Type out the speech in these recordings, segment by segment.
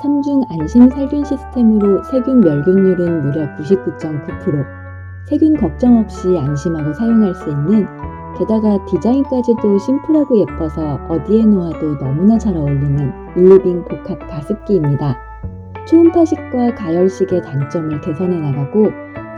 3중 안심 살균 시스템으로 세균 멸균율은 무려 99.9%. 세균 걱정 없이 안심하고 사용할 수 있는 게다가 디자인까지도 심플하고 예뻐서 어디에 놓아도 너무나 잘 어울리는 밀리빙 복합 가습기입니다. 초음파식과 가열식의 단점을 개선해 나가고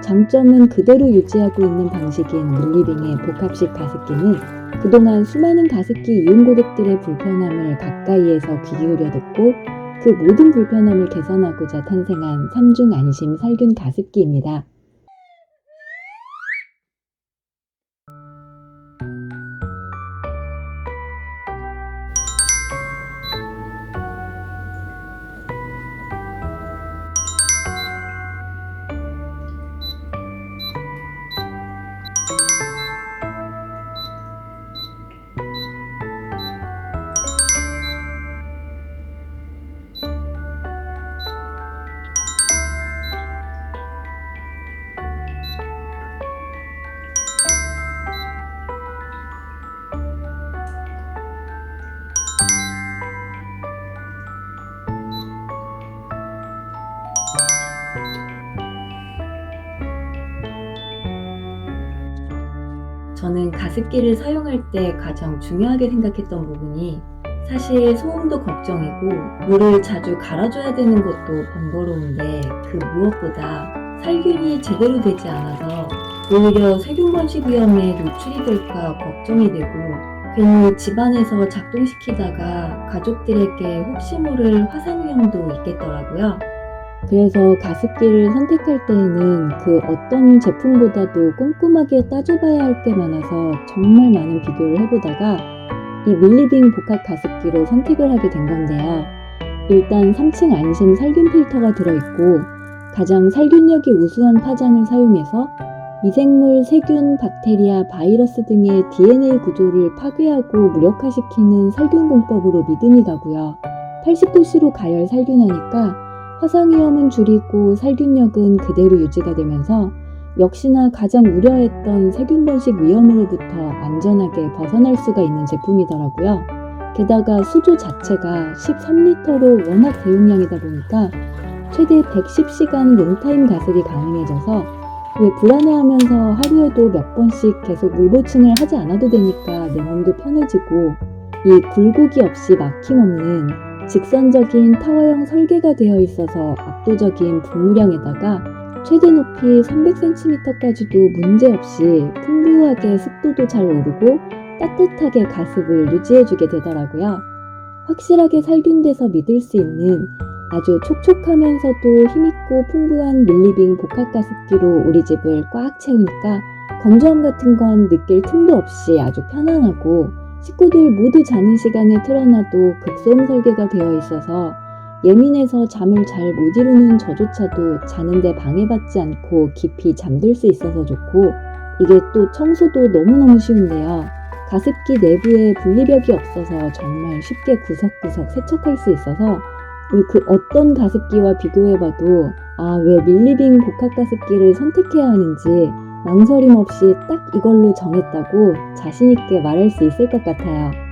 장점은 그대로 유지하고 있는 방식인 밀리빙의 복합식 가습기는 그동안 수많은 가습기 이용 고객들의 불편함을 가까이에서 귀 기울여 듣고 그 모든 불편함을 개선하고자 탄생한 3중 안심 살균 가습기입니다. 저는 가습기를 사용할 때 가장 중요하게 생각했던 부분이 사실 소음도 걱정이고 물을 자주 갈아줘야 되는 것도 번거로운데 그 무엇보다 살균이 제대로 되지 않아서 오히려 세균 번식 위험에 노출이 될까 걱정이 되고 괜히 집안에서 작동시키다가 가족들에게 혹시 모를 화상 위험도 있겠더라고요. 그래서 가습기를 선택할 때에는 그 어떤 제품보다도 꼼꼼하게 따져봐야 할 게 많아서 정말 많은 비교를 해보다가 이 밀리빙 복합 가습기로 선택을 하게 된 건데요. 일단 3층 안심 살균 필터가 들어있고 가장 살균력이 우수한 파장을 사용해서 미생물, 세균, 박테리아, 바이러스 등의 DNA 구조를 파괴하고 무력화시키는 살균 공법으로 믿음이 가고요. 80도씨로 가열 살균하니까 화상 위험은 줄이고 살균력은 그대로 유지가 되면서 역시나 가장 우려했던 세균 번식 위험으로부터 안전하게 벗어날 수가 있는 제품이더라고요. 게다가 수조 자체가 13리터로 워낙 대용량이다 보니까 최대 110시간 롱타임 가습이 가능해져서 왜 불안해하면서 하루에도 몇 번씩 계속 물 보충을 하지 않아도 되니까 내 몸도 편해지고 이 굴곡이 없이 막힘없는 직선적인 타워형 설계가 되어 있어서 압도적인 분무량에다가 최대 높이 300cm까지도 문제없이 풍부하게 습도도 잘 오르고 따뜻하게 가습을 유지해주게 되더라고요. 확실하게 살균돼서 믿을 수 있는 아주 촉촉하면서도 힘있고 풍부한 밀리빙 복합가습기로 우리 집을 꽉 채우니까 건조함 같은 건 느낄 틈도 없이 아주 편안하고 식구들 모두 자는 시간에 틀어놔도 극소음 설계가 되어 있어서 예민해서 잠을 잘 못 이루는 저조차도 자는데 방해받지 않고 깊이 잠들 수 있어서 좋고 이게 또 청소도 너무너무 쉬운데요. 가습기 내부에 분리벽이 없어서 정말 쉽게 구석구석 세척할 수 있어서 그 어떤 가습기와 비교해봐도 아 왜 밀리빙 복합 가습기를 선택해야 하는지 망설임 없이 딱 이걸로 정했다고 자신있게 말할 수 있을 것 같아요.